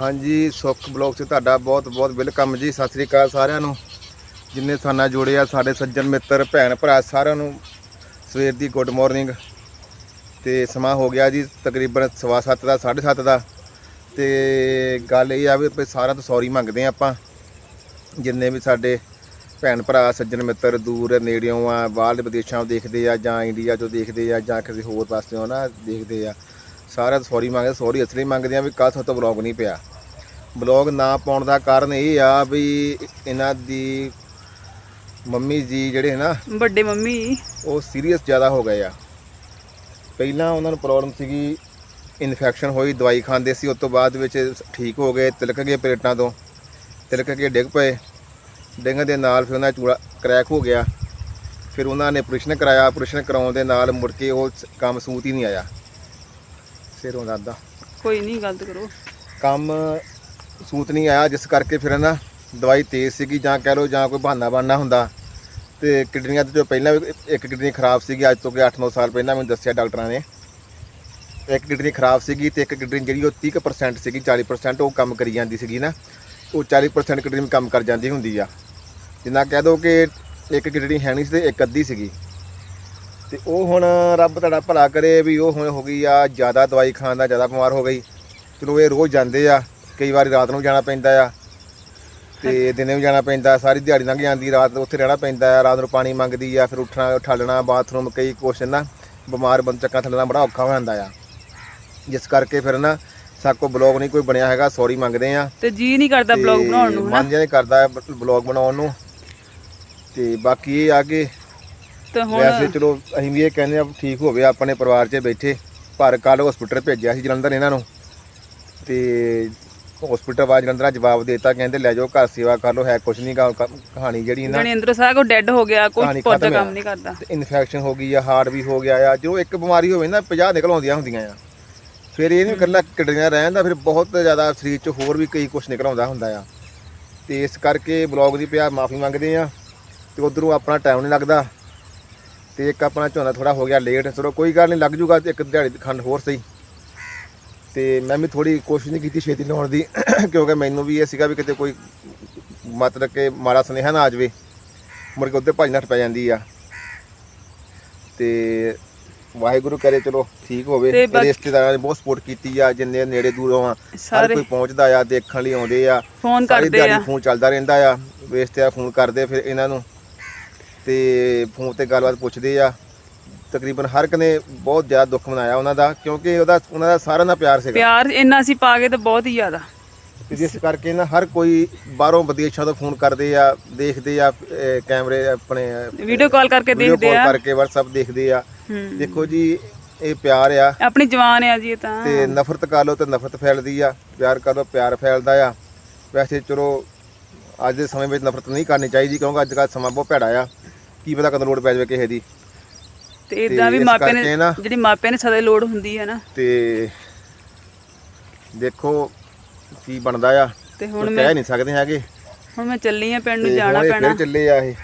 ਹਾਂਜੀ, ਸੁੱਖ ਬਲੌਗ 'ਚ ਤੁਹਾਡਾ ਬਹੁਤ ਬਹੁਤ ਵੈਲਕਮ ਜੀ, ਸਤਿ ਸ੍ਰੀ ਅਕਾਲ ਸਾਰਿਆਂ ਨੂੰ। ਜਿੰਨੇ ਸਾਨਾ ਜੁੜੇ ਆ, ਸਾਡੇ ਸੱਜਣ ਮਿੱਤਰ, ਭੈਣ ਭਰਾ ਸਾਰਿਆਂ ਨੂੰ ਸਵੇਰ ਦੀ ਗੁੱਡ ਮਾਰਨਿੰਗ ਤੇ ਸਮਾਂ ਹੋ ਗਿਆ ਜੀ, ਤਕਰੀਬਨ ਸਵਾ ਸੱਤ ਦਾ 7:30 ਦਾ। ਤੇ ਗੱਲ ਇਹ ਆ ਵੀ ਸਾਰਿਆਂ ਤੋਂ ਸੌਰੀ ਮੰਗਦੇ ਆ ਆਪਾਂ। ਜਿੰਨੇ ਵੀ ਸਾਡੇ ਭੈਣ ਭਰਾ, ਸੱਜਣ ਮਿੱਤਰ ਦੂਰ ਨੇੜਿਓਂ ਆ, ਬਾਹਰਲੇ ਵਿਦੇਸ਼ਾਂ ਤੋਂ ਦੇਖਦੇ ਆ ਜਾਂ ਇੰਡੀਆ ਤੋਂ ਦੇਖਦੇ ਆ ਜਾਂ ਕਿਸੇ ਹੋਰ ਪਾਸਿਓਂ ਨਾ ਦੇਖਦੇ ਆ। ਸਾਰਿਆਂ ਤੋਂ ਸੌਰੀ ਮੰਗਦੇ ਸੌਰੀ ਇਸ ਲਈ ਮੰਗਦੇ ਆ ਵੀ ਕੱਲ੍ਹ ਤੋਂ ਬਲੌਗ ਨਹੀਂ ਪਿਆ। ਬਲੌਗ ਨਾ ਪਾਉਣ ਦਾ ਕਾਰਨ ਇਹ ਆ ਵੀ ਇਹਨਾਂ ਦੀ ਮੰਮੀ ਜੀ ਜਿਹੜੇ ਹੈ ਨਾ ਵੱਡੇ ਮੰਮੀ। ਉਹ ਸੀਰੀਅਸ ਜ਼ਿਆਦਾ ਹੋ ਗਏ ਆ। ਪਹਿਲਾਂ ਉਹਨਾਂ ਨੂੰ ਪ੍ਰੋਬਲਮ ਸੀਗੀ ਇਨਫੈਕਸ਼ਨ ਹੋਈ ਦਵਾਈ ਖਾਂਦੇ ਸੀ ਉਸ ਤੋਂ ਬਾਅਦ ਵਿੱਚ ਠੀਕ ਹੋ ਗਏ ਤਿਲਕ ਗਏ ਪਲੇਟਾਂ ਤੋਂ ਤਿਲਕ ਕੇ ਡਿੱਗ ਪਏ। ਡਿੱਗਣ ਦੇ ਨਾਲ ਫਿਰ ਉਹਨਾਂ ਦਾ ਚੂੜਾ ਕਰੈਕ ਹੋ ਗਿਆ। ਫਿਰ ਉਹਨਾਂ ਨੇ ਆਪਰੇਸ਼ਨ ਕਰਾਇਆ ਆਪਰੇਸ਼ਨ ਕਰਾਉਣ ਦੇ ਨਾਲ ਮੁੜ ਕੇ ਉਹ ਕੰਮ ਸਮੂਥ ਹੀ ਨਹੀਂ ਆਇਆ। ਸਿਰੋਂ ਦਾਦਾ ਕੋਈ ਨਹੀਂ ਗਲਤ ਕਰੋ। ਕੰਮ ਸੂਤ ਨਹੀਂ ਆਇਆ ਜਿਸ ਕਰਕੇ ਫਿਰ ਨਾ ਦਵਾਈ ਤੇਜ਼ ਸੀਗੀ ਜਾਂ ਕਹਿ ਲਓ ਜਾਂ ਕੋਈ ਬਹਾਨਾ ਬਣਨਾ ਹੁੰਦਾ। ਤੇ ਕਿਡਨੀਆਂ ਤੇ ਜੋ ਪਹਿਲਾਂ ਵੀ ਇੱਕ ਕਿਡਨੀ ਖਰਾਬ ਸੀਗੀ ਅੱਜ ਤੋਂ ਕੋਈ 8-9 ਸਾਲ ਪਹਿਲਾਂ ਮੈਨੂੰ ਦੱਸਿਆ ਡਾਕਟਰਾਂ ਨੇ। ਇੱਕ ਕਿਡਨੀ ਖਰਾਬ ਸੀਗੀ ਤੇ ਇੱਕ ਕਿਡਨੀ ਜਿਹੜੀ ਉਹ 30% ਸੀਗੀ 40% ਉਹ ਕੰਮ ਕਰੀ ਜਾਂਦੀ ਸੀਗੀ ਨਾ। ਉਹ 40% ਕਿਡਨੀ ਕੰਮ ਕਰ ਜਾਂਦੀ ਹੁੰਦੀ ਆ। ਜਿੰਨਾ ਕਹਿ ਦੋ ਕਿ ਇੱਕ ਕਿਡਨੀ ਹੈ ਨਹੀਂ ਸੀ ਤੇ ਇੱਕ ਅੱਧੀ ਸੀਗੀ। ਤੇ ਉਹ ਹੁਣ ਰੱਬ ਤੁਹਾਡਾ ਭਲਾ ਕਰੇ ਵੀ ਉਹ ਹੁਣ ਹੋ ਗਈ ਆ ਜ਼ਿਆਦਾ ਦਵਾਈ ਖਾਣ ਦਾ ਜ਼ਿਆਦਾ ਬਿਮਾਰ ਹੋ ਗਈ। ਚਲੋ ਇਹ ਰੋਜ਼ ਜਾਂਦੇ ਆ ਕਈ ਵਾਰੀ ਰਾਤ ਨੂੰ ਜਾਣਾ ਪੈਂਦਾ ਆ। ਤੇ ਦਿਨੇ ਵੀ ਜਾਣਾ ਪੈਂਦਾ ਸਾਰੀ ਦਿਹਾੜੀ ਲੰਘ ਜਾਂਦੀ ਰਾਤ ਉੱਥੇ ਰਹਿਣਾ ਪੈਂਦਾ ਆ ਰਾਤ ਨੂੰ ਪਾਣੀ ਮੰਗਦੀ ਆ ਫਿਰ ਉੱਠਣਾ ਉਠਾਲਣਾ ਬਾਥਰੂਮ ਕਈ ਕੁਛ ਨਾ ਬਿਮਾਰ ਬੰਦ ਚੱਕਾ ਥੱਲਣਾ ਬੜਾ ਔਖਾ ਹੋ ਜਾਂਦਾ ਆ। ਜਿਸ ਕਰਕੇ ਫਿਰ ਨਾ ਸਾਕੋ ਬਲੌਗ ਨਹੀਂ ਕੋਈ ਬਣਿਆ ਹੈਗਾ ਸੌਰੀ ਮੰਗਦੇ ਆ। ਤੇ ਜੀ ਨਹੀਂ ਕਰਦਾ ਬਲੌਗ ਬਣਾਉਣ ਨੂੰ ਮਨ ਜਿਹਾ ਨਹੀਂ ਕਰਦਾ ਬਲੌਗ ਬਣਾਉਣ ਨੂੰ। ਤੇ ਬਾਕੀ ਇਹ ਆ ਕਿ ਤੇ ਵੈਸੇ ਹੁਣ ਚਲੋ ਅਸੀਂ ਵੀ ਇਹ ਕਹਿੰਦੇ ਆ ਠੀਕ ਹੋਵੇ ਆਪਣੇ ਪਰਿਵਾਰ 'ਚ ਬੈਠੇ। ਪਰ ਕੱਲ ਹਸਪੀਟਲ ਭੇਜਿਆ ਸੀ ਜਲੰਧਰ ਇਹਨਾਂ ਨੂੰ। ਤੇ ਹਸਪੀਟਲ ਵਾਲਾ ਜਲੰਧਰ ਜਵਾਬ ਦੇਤਾ ਕਹਿੰਦੇ ਲੈ ਜਾਓ ਘਰ ਸੇਵਾ ਕਰ ਲਓ ਹੈ ਕੁਛ ਨਹੀਂ ਗਾ ਕ- ਕਹਾਣੀ ਜਿਹੜੀ ਨਾ ਜਣੀ ਅੰਦਰੋਂ ਸਾਰਾ ਕੁਝ ਡੈੱਡ ਹੋ ਗਿਆ ਕੋਈ ਕਹਾਣੀ ਪੁੱਤ ਖਤਮ। ਕੰਮ ਨਹੀਂ ਕਰਦਾ। ਇਨਫੈਕਸ਼ਨ ਹੋ ਗਈ ਆ ਹਾਰਟ ਵੀ ਹੋ ਗਿਆ ਆ ਜੋ ਇੱਕ ਬਿਮਾਰੀ ਹੋਵੇ ਨਾ 50 ਨਿਕਲ ਆਉਂਦੀਆਂ ਹੁੰਦੀਆਂ ਆ। ਫਿਰ ਇਹ ਨਹੀਂ ਇਕੱਲਾ ਕਿਡਨੀਆਂ ਰਹਿਣ ਦਾ ਫਿਰ ਬਹੁਤ ਜ਼ਿਆਦਾ ਸਰੀਰ 'ਚ ਹੋਰ ਵੀ ਕਈ ਕੁਝ ਨਿਕਲ ਆਉਂਦਾ ਹੁੰਦਾ ਆ। ਤੇ ਇਸ ਕਰਕੇ ਬਲੌਗ ਦੀ ਪਿਆ ਮਾਫੀ ਮੰਗਦੇ ਆ। ਤੇ ਉਧਰੋਂ ਆਪਣਾ ਟਾਈਮ ਨਹੀਂ ਲੱਗਦਾ। ਤੇ ਇੱਕ ਆਪਣਾ ਝੋਨਾ ਥੋੜਾ ਹੋ ਗਿਆ ਲੇਟ ਚਲੋ ਕੋਈ ਗੱਲ ਨਹੀਂ ਲੱਗ ਜੂਗਾ ਇੱਕ ਦਿਹਾੜੀ ਦੀ ਖੰਡ ਹੋਰ ਸਹੀ। ਤੇ ਮੈਂ ਵੀ ਥੋੜੀ ਕੋਸ਼ਿਸ਼ ਨਹੀਂ ਕੀਤੀ ਛੇਤੀ ਲਾਉਣ ਦੀ ਕਿਉਂਕਿ ਮੈਨੂੰ ਵੀ ਇਹ ਸੀਗਾ ਵੀ ਕਿਤੇ ਕੋਈ ਮਤਲਬ ਕਿ ਮਾੜਾ ਸੁਨੇਹਾ ਨਾ ਆ ਜਾਵੇ। ਮੁੜ ਕੇ ਉੱਧਰ ਭੱਜ ਨੱਠ ਪੈ ਜਾਂਦੀ ਆ। ਤੇ ਵਾਹਿਗੁਰੂ ਕਰੇ ਚਲੋ ਠੀਕ ਹੋਵੇ। ਰਿਸ਼ਤੇਦਾਰਾਂ ਨੇ ਬਹੁਤ ਸਪੋਰਟ ਕੀਤੀ ਆ ਜਿੰਨੇ ਨੇੜੇ ਦੂਰੋਂ ਆ ਹਰ ਸਾਰੇ ਕੋਈ ਪਹੁੰਚਦਾ ਆ ਦੇਖਣ ਲਈ ਆਉਂਦੇ ਆ। ਫੋਨ ਕਰਦੇ ਆ। ਫੋਨ ਚੱਲਦਾ ਰਹਿੰਦਾ ਆ ਰਿਸ਼ਤੇਦਾਰ ਫੋਨ ਕਰਦੇ ਫਿਰ ਇਹਨਾਂ ਨੂੰ। ਤੇ ਫੋਨ ਤੇ ਗੱਲਬਾਤ ਪੁੱਛਦੇ ਆ। ਤਕਰੀਬਨ ਹਰ ਇੱਕ ਨੇ ਬਹੁਤ ਜ਼ਿਆਦਾ ਦੁੱਖ ਮਨਾਇਆ ਉਹਨਾਂ ਦਾ ਕਿਉਂਕਿ ਉਹਦਾ ਉਹਨਾਂ ਦਾ ਸਾਰਿਆਂ ਦਾ ਪਿਆਰ ਸੀਗਾ। ਪਿਆਰ ਇੰਨਾ ਸੀ ਪਾ ਕੇ ਤੇ ਬਹੁਤ ਹੀ ਜ਼ਿਆਦਾ। ਤੇ ਜਿਸ ਕਰਕੇ ਨਾ ਹਰ ਕੋਈ ਬਾਹਰੋਂ ਵਿਦੇਸ਼ਾਂ ਤੋਂ ਫੋਨ ਕਰਦੇ ਆ ਦੇਖਦੇ ਆ ਅਹ ਕੈਮਰੇ ਆਪਣੇ ਵੀਡੀਓ ਕਾਲ ਕਰਕੇ ਦੇਖਦੇ ਆ। ਕਰਕੇ WhatsApp ਦੇਖਦੇ ਆ। ਹੂੰ। ਦੇਖੋ ਜੀ ਇਹ ਪਿਆਰ ਆ। ਆਪਣੀ ਜਵਾਨ ਆ ਜੀ ਇਹ ਤਾਂ। ਤੇ ਨਫ਼ਰਤ ਕਰ ਲਓ ਤੇ ਨਫ਼ਰਤ ਫੈਲਦੀ ਆ ਪਿਆਰ ਕਰ ਲਓ ਪਿਆਰ ਫੈਲਦਾ ਆ। ਵੈਸੇ ਚਲੋ ਅੱਜ ਦੇ ਸਮੇਂ ਵਿੱਚ ਨਫ਼ਰਤ ਨਹੀਂ ਕਰਨੀ ਚਾਹੀਦੀ ਕਿਉਂਕਿ ਅੱਜ ਕੱਲ੍ਹ ਸਮਾਂ ਬਹੁਤ ਭੈੜਾ ਆ। ਕੀ ਪਤਾ ਕਦੋਂ ਲੋੜ ਪੈ ਜਾਵੇ ਕਿਸੇ ਦੀ। ਤੇ ਇਦਾਂ ਵੀ ਇਸ ਮਾਪੇ ਕਰਕੇ ਨੇ ਜਿਹੜੀ ਮਾਪਿਆਂ ਨੇ ਸਦਾ ਲੋੜ ਹੁੰਦੀ ਹੈ ਨਾ। ਤੇ ਦੇਖੋ ਕੀ ਬਣਦਾ ਆ। ਤੇ ਹੁਣ ਮੈਂ ਕਹਿ ਨਹੀਂ ਸਕਦੇ ਹੈਗੇ। ਹੁਣ ਮੈਂ ਚੱਲੀ ਆ ਪਿੰਡ ਨੂੰ ਜਾਣਾ ਪੈਣਾ। ਫਿਰ ਚੱਲੇ ਆ ਇਹ।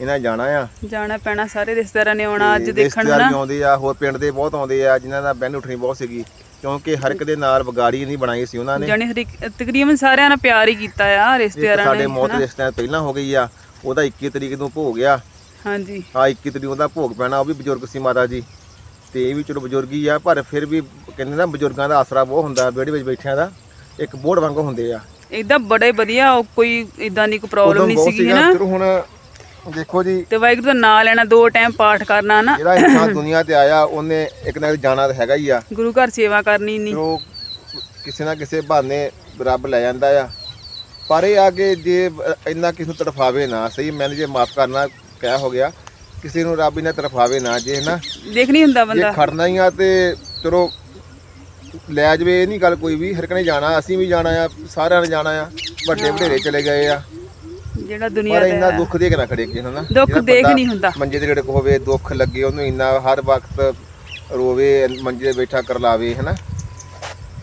ਇਹਨਾਂ ਜਾਣਾ ਆ। ਜਾਣਾ ਪੈਣਾ ਸਾਰੇ ਰਿਸ਼ਤੇਦਾਰਾਂ ਨੇ ਆਉਣਾ ਅੱਜ ਦੇਖਣ ਰਿਸ਼ਤੇਦਾਰ ਨਾ। ਆਉਂਦੇ ਆ ਹੋਰ ਪਿੰਡ ਦੇ ਬਹੁਤ ਆਉਂਦੇ ਆ ਜਿਨ੍ਹਾਂ ਦਾ ਬੈਨ ਉੱਠਣੀ ਬਹੁਤ ਸੀਗੀ। ਕਿਉਂਕਿ ਹਰ ਇੱਕ ਦੇ ਨਾਲ ਵਿਗਾੜੀ ਨਹੀਂ ਬਣਾਈ ਸੀ ਉਹਨਾਂ ਨੇ। ਹਰੇਕ- ਤਕਰੀਬਨ ਸਾਰਿਆਂ ਨਾਲ ਪਿਆਰ ਹੀ ਕੀਤਾ ਆ ਰਿਸ਼ਤੇਦਾਰਾਂ ਸਾਡੇ ਨੇ ਮੌਤ ਹਨਾ? ਰਿਸ਼ਤੇਦਾਰ ਪਹਿਲਾਂ ਹੋ ਗਈ ਆ ਉਹਦਾ 21 ਤਰੀਕ ਨੂੰ ਭੋਗ ਆ। ਹਾਂਜੀ। ਆ 21 ਤਰੀਕ ਉਹਦਾ ਭੋਗ ਪੈਣਾ ਉਹ ਵੀ ਬਜ਼ੁਰਗ ਸੀ ਮਾਤਾ ਜੀ। ਤੇ ਇਹ ਵੀ ਚਲੋ ਬਜ਼ੁਰਗ ਹੀ ਆ ਪਰ ਫਿਰ ਵੀ ਕਹਿੰਦੇ ਨਾ ਬਜ਼ੁਰਗਾਂ ਦਾ ਆਸਰਾ ਬਹੁਤ ਹੁੰਦਾ ਵਿਹੜੇ ਵਿੱਚ ਬੈਠਿਆਂ ਦਾ। ਇੱਕ ਬੋੜ ਵਾਂਗੂ ਹੁੰਦੇ ਆ। ਇਦਾਂ ਬੜੇ ਵਧੀਆ ਉਹ ਕੋਈ ਇਦਾਂ ਦੀ ਕੋਈ ਪ੍ਰੋਬਲਮ ਨਹੀਂ ਸੀਗੀ ਨਾ। ਚਲੋ ਹੁਣ ਦੇਖੋ ਜੀ। ਤੇ ਵਾਹਿਗੁਰੂ ਦਾ ਨਾਮ ਲੈਣਾ ਦੋ ਟਾਈਮ ਪਾਠ ਕਰਨਾ ਨਾ ਜਿਹੜਾ ਇਨਸਾਨ ਦੁਨੀਆ ਤੇ ਆਇਆ ਉਹਨੇ ਇੱਕ ਨਾ ਇੱਕ ਜਾਣਾ ਤਾਂ ਹੈਗਾ ਹੀ ਆ। ਗੁਰੂ ਘਰ ਸੇਵਾ ਕਰਨੀ ਨਹੀਂ ਜੋ ਕਿਸੇ ਨਾ ਕਿਸੇ ਬਹਾਨੇ ਰੱਬ ਲੈ ਜਾਂਦਾ ਆ। ਪਰ ਇਹ ਆ ਕਿ ਜੇ ਇੰਨਾ ਕਿਸੇ ਨੂੰ ਤੜਫਾਵੇ ਨਾ ਸਹੀ ਮੈਨੂੰ ਜੇ ਮਾਫ ਕਰਨਾ ਕਹਿ ਹੋ ਗਿਆ? ਕਿਸੇ ਨੂੰ ਰੱਬ ਇਹਨਾਂ ਤੜਫਾਵੇ ਨਾ ਜੇ ਨਾ ਦੇਖ ਨਹੀਂ ਹੁੰਦਾ ਜੇ ਬੰਦਾ। ਖੜਨਾ ਹੀ ਆ ਤੇ ਚਲੋ ਲੈ ਜਵੇ ਇਹ ਨਹੀਂ ਗੱਲ ਕੋਈ ਵੀ। ਹਰ ਜਾਣਾ ਅਸੀਂ ਵੀ ਜਾਣਾ ਆ ਸਾਰਿਆਂ ਨੇ ਜਾਣਾ ਆ। ਵੱਡੇ ਵਡੇਰੇ ਚਲੇ ਗਏ ਆ। ਜਿਹੜਾ ਦੁਨੀਆ ਪਰ ਦਾ ਇੰਨਾ ਦੁੱਖ ਦੇਖ ਨਾ ਖੜੇ ਕਿਸੇ ਨੂੰ ਨਾ ਦੁੱਖ ਜਿਹੜਾ ਦੇਖ ਬੰਦਾ ਨਹੀਂ ਹੁੰਦਾ। ਮੰਜੇ ਦੇ ਰੜਕ ਹੋਵੇ ਦੁੱਖ ਲੱਗੇ ਉਹਨੂੰ ਇੰਨਾ ਹਰ ਵਕਤ ਰੋਵੇ ਮੰਜੇ ਤੇ ਬੈਠਾ ਕਰ ਲਾਵੇ ਹਨਾ?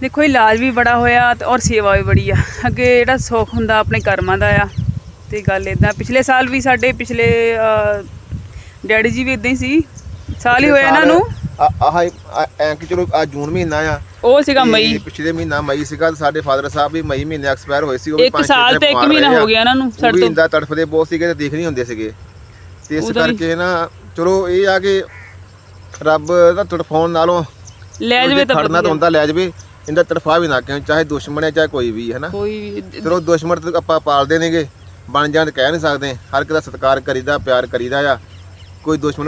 ਦੇਖੋ ਇਲਾਜ ਵੀ ਬੜਾ ਹੋਇਆ ਤੇ ਔਰ ਸੇਵਾ ਵੀ ਬੜੀ ਆ। ਅੱਗੇ ਜਿਹੜਾ ਸੁੱਖ ਹੁੰਦਾ ਆਪਣੇ ਕਰਮਾਂ ਦਾ ਆ। ਤੇ ਗੱਲ ਇਦਾਂ ਪਿਛਲੇ ਸਾਲ ਵੀ ਸਾਡੇ ਪਿਛਲੇ ਡੈਡੀ ਜੀ ਵੀ ਇਦਾਂ ਹੀ ਸੀ। ਸਾਲ ਹੀ ਹੋਇਆ ਇਹਨਾਂ ਨੂੰ ਆਹ ਐ ਕਿ ਚਲੋ ਆ ਜੂਨ ਮਹੀਨਾ ਆ। ਉਹ ਸੀਗਾ ਮਈ। ਪਿਛਲੇ ਮਹੀਨਾ ਮਈ ਸੀਗਾ ਤੇ ਸਾਡੇ ਫਾਦਰ ਸਾਹਿਬ ਵੀ ਮਈ ਮਹੀਨੇ ਐਕਸਪਾਇਰ ਹੋਏ ਸੀ ਉਹ ਵੀ ਇੱਕ ਪੰਜ ਛੇ ਸਾਲ ਦਿਨ ਤੇ ਇੱਕ ਬਿਮਾਰ ਮਹੀਨਾ ਰਹੇ ਆ। ਹੋ ਗਿਆ ਇਹਨਾਂ ਨੂੰ ਸਾਡੇ ਤੋਂ। ਇੰਦਾ ਤੜਫਦੇ ਬਹੁਤ ਸੀਗੇ ਤੇ ਦੇਖ ਨਹੀਂ ਹੁੰਦੇ ਸੀਗੇ। ਤੇ ਇਸ ਕਰਕੇ ਨਾ ਚਲੋ ਇਹ ਆ ਕਿ ਰੱਬ ਦਾ ਤੜਫਾਉਣ ਨਾਲੋਂ ਲੈ ਜਾਵੇ ਤਾਂ ਖੜਨਾ ਤਾਂ। ਹੁੰਦਾ ਲੈ ਜਾਵੇ। ਇਹਦਾ ਤੜਫਾ ਵੀ ਨਾ ਕਿਉਂ ਚਾਹੇ ਦੁਸ਼ਮਣ ਹੈ ਚਾਹੇ ਕੋਈ ਵੀ ਹੈ ਨਾ ਕੋਈ ਵੀ। ਚਲੋ ਦੁਸ਼ਮਣ ਤਾਂ ਆਪਾਂ ਪਾਲਦੇ ਨੇਗੇ। ਬਣ ਜਾਣ ਕਹਿ ਨਹੀਂ ਸਕਦੇ। ਹਰ ਇੱਕ ਦਾ ਸਤਿਕਾਰ ਕਰੀਦਾ ਪਿਆਰ ਕਰੀਦਾ ਆ। ਕੋਈ ਦੁਸ਼ਮਣ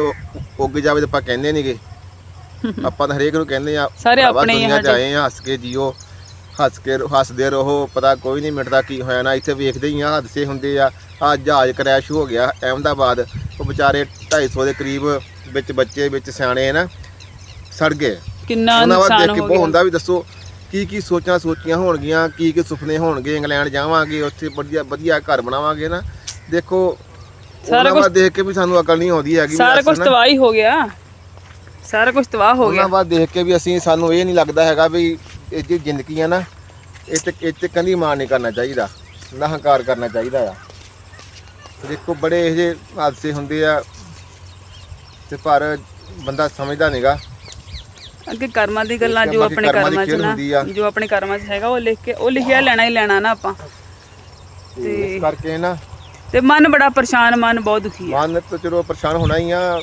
ਉੱਗ ਜਾਵੇ ਤਾਂ ਆਪਾਂ ਕਹਿੰਦੇ ਨਹੀਂਗੇ ਆਪਾਂ ਤਾਂ ਹਰੇਕ ਨੂੰ ਕਹਿੰਦੇ ਆ ਸਾਰੇ ਆਪਣੇ ਹੀ। ਆਏ ਆ ਹੱਸ ਕੇ ਜੀਓ ਹੱਸ ਕੇ ਹੱਸਦੇ ਰਹੋ ਪਤਾ ਕੋਈ ਨਹੀਂ ਮਿਟਦਾ ਕੀ ਹੋਇਆ ਨਾ। ਇੱਥੇ ਵੇਖਦੇ ਹੀ ਆ ਹਾਦਸੇ ਹੁੰਦੇ ਆ। ਆ ਜਹਾਜ਼ ਕ੍ਰੈਸ਼ ਹੋ ਗਿਆ ਅਹਿਮਦਾਬਾਦ। ਉਹ ਵਿਚਾਰੇ 250 ਦੇ ਕਰੀਬ ਵਿੱਚ ਬੱਚੇ ਵਿੱਚ ਸਿਆਣੇ ਨਾ ਸੜ ਗਏ। ਕਿੰਨਾ ਉਹਨਾਂ ਵੱਲ ਨੁਕਸਾਨ ਦੇਖ ਕੇ ਹੋ ਬਹੁਤ ਗਿਆ। ਹੁੰਦਾ ਵੀ ਦੱਸੋ ਕੀ ਕੀ ਸੋਚਾਂ ਸੋਚੀਆਂ ਹੋਣਗੀਆਂ ਕੀ ਕੀ ਸੁਪਨੇ ਹੋਣਗੇ ਇੰਗਲੈਂਡ ਜਾਵਾਂਗੇ ਉੱਥੇ ਵਧੀਆ ਵਧੀਆ ਘਰ ਬਣਾਵਾਂਗੇ ਨਾ। ਦੇਖੋ ਸਾਰਾ ਕੁਝ ਦੇਖ ਕੇ ਵੀ ਸਾਨੂੰ ਅਕਲ ਨਹੀਂ ਆਉਂਦੀ ਹੈਗੀ ਸਾਰਾ ਕੁਝ ਤਬਾਹੀ ਹੋ ਗਿਆ। ਸਾਰਾ ਕੁਝ ਤਬਾਹ ਹੋ ਗਿਆ। ਉਹਨਾਂ ਬਾਅਦ ਦੇਖ ਕੇ ਵੀ ਅਸੀਂ ਸਾਨੂੰ ਇਹ ਨਹੀਂ ਲੱਗਦਾ ਹੈਗਾ ਵੀ ਇਹ ਜਿਹੜੀ ਜ਼ਿੰਦਗੀ ਆ ਨਾ ਇਹ ਤੇ ਇਹ ਤੇ ਕੰਦੀ ਮਾਰ ਨਹੀਂ ਕਰਨਾ ਚਾਹੀਦਾ ਨਾ ਹੰਕਾਰ ਕਰਨਾ ਚਾਹੀਦਾ ਆ। ਦੇਖੋ ਬੜੇ ਇਹ ਜਿਹੇ ਹਾਦਸੇ ਹੁੰਦੇ ਆ ਤੇ ਪਰ ਬੰਦਾ ਸਮਝਦਾ ਨਹੀਂਗਾ ਅੱਗੇ ਕਰਮਾਂ ਦੀ ਗੱਲਾਂ ਜੋ ਆਪਣੇ ਕਰਮਾਂ 'ਚ ਨਾ ਆ। ਜੋ ਆਪਣੇ ਕਰਮਾਂ 'ਚ ਹੈਗਾ ਉਹ ਲਿਖ ਕੇ ਉਹ ਲਿਖਿਆ ਲੈਣਾ ਹੀ ਲੈਣਾ ਨਾ ਆਪਾਂ। ਤੇ ਇਸ ਕਰਕੇ ਨਾ ਤੇ ਮਨ ਬੜਾ ਪਰੇਸ਼ਾਨ ਮਨ ਬਹੁਤ ਦੁਖੀ ਹੈ। ਮਨ ਤਾਂ ਚਲੋ ਪਰੇਸ਼ਾਨ ਹੋਣਾ ਹੀ ਆ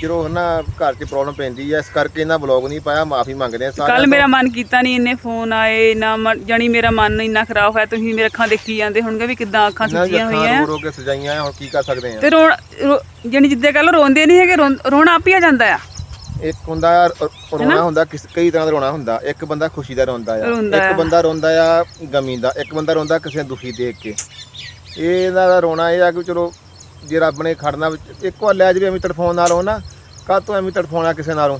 ਜਦੋਂ ਨਾ ਘਰ 'ਚ ਪ੍ਰੋਬਲਮ ਪੈਂਦੀ ਆ ਇਸ ਕਰਕੇ ਇਹਨਾਂ ਬਲੌਗ ਨਹੀਂ ਪਾਇਆ ਮਾਫੀ ਮੰਗਦੇ ਆ ਸਾਰਿਆਂ ਕੱਲ। ਮੇਰਾ ਮਨ ਕੀਤਾ ਨਹੀਂ ਇੰਨੇ ਫੋਨ ਆਏ ਨਾ ਜਾਣੀ ਮੇਰਾ ਮਨ ਇੰਨਾ ਖਰਾਬ ਹੋਇਆ ਤੁਸੀਂ ਮੇਰੇ ਅੱਖਾਂ ਦੇਖੀ ਜਾਂਦੇ ਹੋਣਗੇ ਵੀ ਕਿਦਾਂ ਅੱਖਾਂ ਸੁੱਜੀਆਂ ਹੋਈਆਂ। ਰੋ ਰੋ ਕੇ ਸਜਾਈਆਂ ਆ, ਹੁਣ ਕੀ ਕਰ ਸਕਦੇ ਆ? ਤੇ ਰੋਣ ਜਾਣੀ ਜਿੱਦੇ ਕੱਲ ਰੋਂਦੇ ਨਹੀਂ ਹੈਗੇ ਰੋਣਾ ਆਪ ਹੀ ਆ ਜਾਂਦਾ ਆ। ਇੱਕ ਹੁੰਦਾ ਰੋਣਾ ਹੁੰਦਾ ਕਿਸ ਕਈ ਤਰ੍ਹਾਂ ਦਾ ਰੋਣਾ ਹੁੰਦਾ। ਇੱਕ ਬੰਦਾ ਖੁਸ਼ੀ ਦਾ ਰੋਂਦਾ ਆ। ਰੋਂਦਾ ਇੱਕ ਆ। ਬੰਦਾ ਰੋਂਦਾ ਆ ਗਮੀ ਦਾ ਇੱਕ ਬੰਦਾ ਰੋਂਦਾ ਕਿਸੇ ਨੂੰ ਦੁਖੀ ਦੇਖ ਕੇ। ਇਹ ਇਹਨਾਂ ਦਾ ਰੋਣਾ ਇਹ ਆ ਕਿ ਚਲੋ ਜੇ ਰੱਬ ਨੇ ਖੜਨਾ ਵਿੱਚ ਇੱਕ ਵਾਰ ਲੈ ਜਾਵੇ ਐਵੇਂ ਤੜਫਾਉਣ ਨਾਲੋਂ ਨਾ ਕਾਹ ਤੋਂ ਐਵੇਂ ਤੜਫਾਉਣਾ ਕਿਸੇ ਨਾਲੋਂ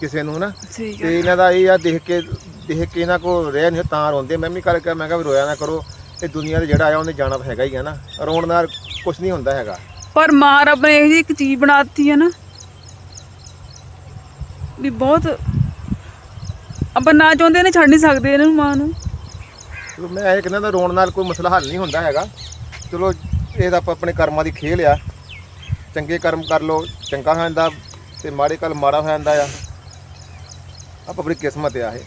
ਕਿਸੇ ਨੂੰ ਨਾ ਠੀਕ ਹੈ ਤੇ ਇਹਨਾਂ ਦਾ ਇਹ ਆ ਦੇਖ ਕੇ ਦੇਖ ਕੇ ਇਹਨਾਂ ਕੋ ਰਹਿ ਨਹੀਂ ਤਾਂ ਰੋਂਦੇ। ਮੈਂ ਵੀ ਕਰਕੇ ਮੈਂ ਕਿਹਾ ਵੀ ਰੋਇਆ ਨਾ ਕਰੋ। ਇਹ ਦੁਨੀਆ ਤੇ ਜਿਹੜਾ ਆਇਆ ਉਹਨੇ ਜਾਣਾ ਤਾਂ ਹੈਗਾ ਹੀ ਆ ਨਾ। ਰੋਣ ਨਾਲ ਕੁਝ ਨਹੀਂ ਹੁੰਦਾ ਹੈਗਾ। ਪਰ ਮਾਂ ਰੱਬ ਨੇ ਇਹ ਜਿਹੀ ਇੱਕ ਚੀਜ਼ ਬਣਾਤੀ ਹੈ ਨਾ ਵੀ ਬਹੁਤ ਆਪਾਂ ਨਾ ਚਾਹੁੰਦੇ ਨੇ ਛੱਡ ਨਹੀਂ ਸਕਦੇ ਇਹਨਾਂ ਨੂੰ ਮਾਂ ਨੂੰ। ਚਲੋ ਮੈਂ ਇਹ ਕਹਿੰਦਾ ਤਾਂ ਰੋਣ ਨਾਲ ਕੋਈ ਮਸਲਾ ਹੱਲ ਨਹੀਂ ਹੁੰਦਾ ਹੈਗਾ। ਚਲੋ ਇਹ ਤਾਂ ਆਪਾਂ ਆਪਣੇ ਕਰਮਾਂ ਦੀ ਖੇਲ ਆ। ਚੰਗੇ ਕਰਮ ਕਰ ਲਓ ਚੰਗਾ ਹੋ ਜਾਂਦਾ ਤੇ ਮਾੜੇ ਕੱਲ ਮਾੜਾ ਹੋ ਜਾਂਦਾ ਆ। ਆਪਾਂ ਆਪਣੀ ਕਿਸਮਤ ਆ ਇਹ।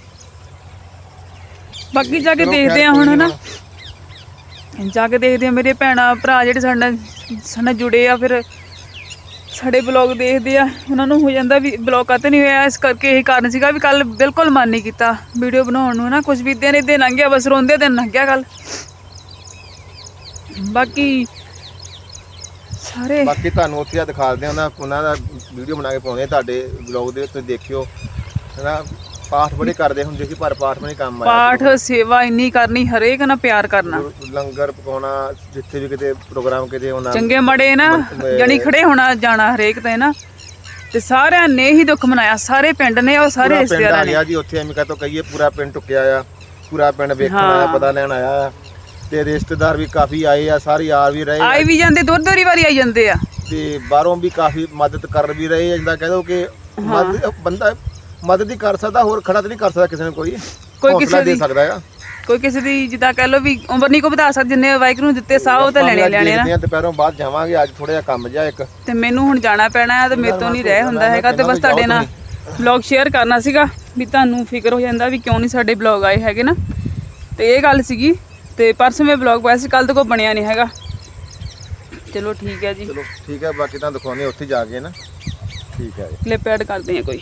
ਬਾਕੀ ਜਾ ਕੇ ਚਲੋ ਦੇਖਦੇ ਆ ਕੋਈ ਹੁਣ ਨੀ ਹਨਾ? ਜਾ ਕੇ ਦੇਖਦੇ ਆ ਮੇਰੇ ਭੈਣਾ ਭਰਾ ਜਿਹੜੇ ਸਾਡੇ ਨਾਲ ਸਾਡੇ ਨਾਲ ਜੁੜੇ ਆ ਫਿਰ ਸਾਡੇ ਬਲੌਗ ਦੇਖਦੇ ਆ, ਉਹਨਾਂ ਨੂੰ ਹੋ ਜਾਂਦਾ ਵੀ ਬਲੌਗ ਕਾਤੇ ਨਹੀਂ ਹੋਇਆ, ਇਸ ਕਰਕੇ ਇਹ ਕਾਰਨ ਸੀਗਾ ਵੀ ਕੱਲ ਬਿਲਕੁਲ ਮਨ ਨਹੀਂ ਕੀਤਾ ਵੀਡੀਓ ਬਣਾਉਣ ਨੂੰ ਨਾ ਕੁਝ ਵੀ ਦਿਨ ਇਦਾਂ ਲੰਘ ਗਿਆ, ਬਸ ਰੋਂਦੇ ਦਿਨ ਲੰਘ ਗਿਆ ਕੱਲ ਬਾਕੀ ਸਾਰੇ ਬਾਕੀ ਤੁਹਾਨੂੰ ਉੱਥੇ ਆ ਦਿਖਾ ਦਿੰਦੇ ਉਹਨਾਂ ਉਹਨਾਂ ਦਾ ਵੀਡੀਓ ਬਣਾ ਕੇ ਪਾਉਣੇ ਤੁਹਾਡੇ ਬਲੌਗ ਦੇ ਉੱਤੇ ਦੇਖਿਓ। ਹਨਾ ਪਾਠ ਬੜੇ ਕਰਦੇ ਹੁੰਦੇ ਸੀ ਪਰ ਪਾਠ ਨਹੀਂ ਕੰਮ ਆਇਆ ਪਾਠ ਸੇਵਾ ਇੰਨੀ ਕਰਨੀ ਹਰੇਕ ਨਾਲ ਪਿਆਰ ਕਰਨਾ। ਲੰਗਰ ਪਕਾਉਣਾ ਜਿੱਥੇ ਵੀ ਕਿਤੇ ਪ੍ਰੋਗਰਾਮ ਕਿਤੇ ਉਹਨਾਂ ਚੰਗੇ ਮੜੇ ਨਾ ਜਾਣੀ ਖੜੇ ਹੋਣਾ ਜਾਣਾ ਹਰੇਕ ਤੇ ਨਾ। ਤੇ ਸਾਰਿਆਂ ਨੇ ਹੀ ਦੁੱਖ ਮਨਾਇਆ ਸਾਰੇ ਪਿੰਡ ਨੇ ਉਹ ਸਾਰੇ ਪਿੰਡ ਰਿਸ਼ਤੇਦਾਰਾਂ ਆ ਨੇ। ਜੀ ਉੱਥੇ ਐਵੇਂ ਕਹਤੋ ਕਹੀਏ ਪੂਰਾ ਪਿੰਡ ਟੁੱਕਿਆ ਆ ਪੂਰਾ ਪਿੰਡ ਵੇਖਣ। ਆਇਆ ਪਤਾ ਲੈਣ ਆਇਆ। ਆ ਤੇ ਰਿਸ਼ਤੇਦਾਰ ਵੀ ਕਾਫੀ ਆਏ ਆ ਸਾਰੇ ਆ ਵੀ ਰਹੇ ਆ। ਆਈ ਵੀ ਜਾਂਦੇ ਦੁੱਧ ਦੋਰੀ ਵਾਰੀ ਆਈ ਜਾਂਦੇ ਆ। ਤੇ ਬਾਹਰੋਂ ਵੀ ਕਾਫੀ ਮਦਦ ਕਰ ਵੀ ਰਹੇ ਆ ਜਿੱਦਾਂ ਕਹਿ ਦੋ ਕਿ ਬੰਦਾ ਮਦਦ ਹੀ ਕਰ ਸਕਦਾ ਹੋਰ ਖੜਾ ਤੇ ਨਹੀਂ ਕਰ ਸਕਦਾ ਕਿਸੇ ਨੂੰ ਕੋਈ। ਕੋਈ ਕਿਸੇ ਦੇ ਦੀ ਸਕਦਾ ਆ ਕੋਈ ਕਿਸੇ ਦੀ ਜਿੱਦਾਂ ਕਹਿ ਲੋ ਵੀ ਉਮਰ ਨਹੀਂ ਕੋ ਬਤਾ ਸਕਦਾ ਜਿੰਨੇ ਵਾਹਿਗੁਰੂ ਨੂੰ ਦਿੱਤੇ ਸਾਹ ਉਹ ਤਾਂ ਲੈਣੇ ਲੈਣੇ ਨਾ। ਦੁਪਹਿਰੋਂ ਬਾਅਦ ਜਾਵਾਂਗੇ ਅੱਜ ਥੋੜਾ ਜਿਹਾ ਕੰਮ ਜਿਹਾ ਇੱਕ। ਤੇ ਮੈਨੂੰ ਹੁਣ ਜਾਣਾ ਪੈਣਾ ਆ ਤੇ ਮੇਰੇ ਤੋਂ ਨਹੀਂ ਰਹਿ ਹੁੰਦਾ ਹੈਗਾ ਤੇ ਬਸ ਤੁਹਾਡੇ ਨਾਲ ਵਲੌਗ ਸ਼ੇਅਰ ਕਰਨਾ ਸੀਗਾ ਵੀ ਤੁਹਾਨੂੰ ਫਿਕਰ ਹੋ ਜਾਂਦਾ ਵੀ ਕਿਉਂ ਨਹੀਂ ਸਾਡੇ ਵਲੌਗ ਆਏ ਹੈਗੇ ਨਾ। ਤੇ ਇਹ ਗੱਲ ਸੀਗੀ ਤੇ ਪਰਸੋਂ ਮੈਂ ਵਲੌਗ ਪਾਇਆ ਸੀ ਕੱਲ ਤੋਂ ਕੋ ਬਣਿਆ ਨਹੀਂ ਹੈਗਾ। ਚਲੋ ਠੀਕ ਹੈ ਜੀ। ਚਲੋ ਠੀਕ ਹੈ ਬਾਕੀ ਤਾਂ ਦਿਖਾਉਂਦੇ ਉੱਥੇ ਜਾ ਕੇ ਨਾ। ਠੀਕ ਹੈ ਜੀ। ਕਲਿੱਪ ਐਡ ਕਰਦੇ ਆ ਕੋਈ।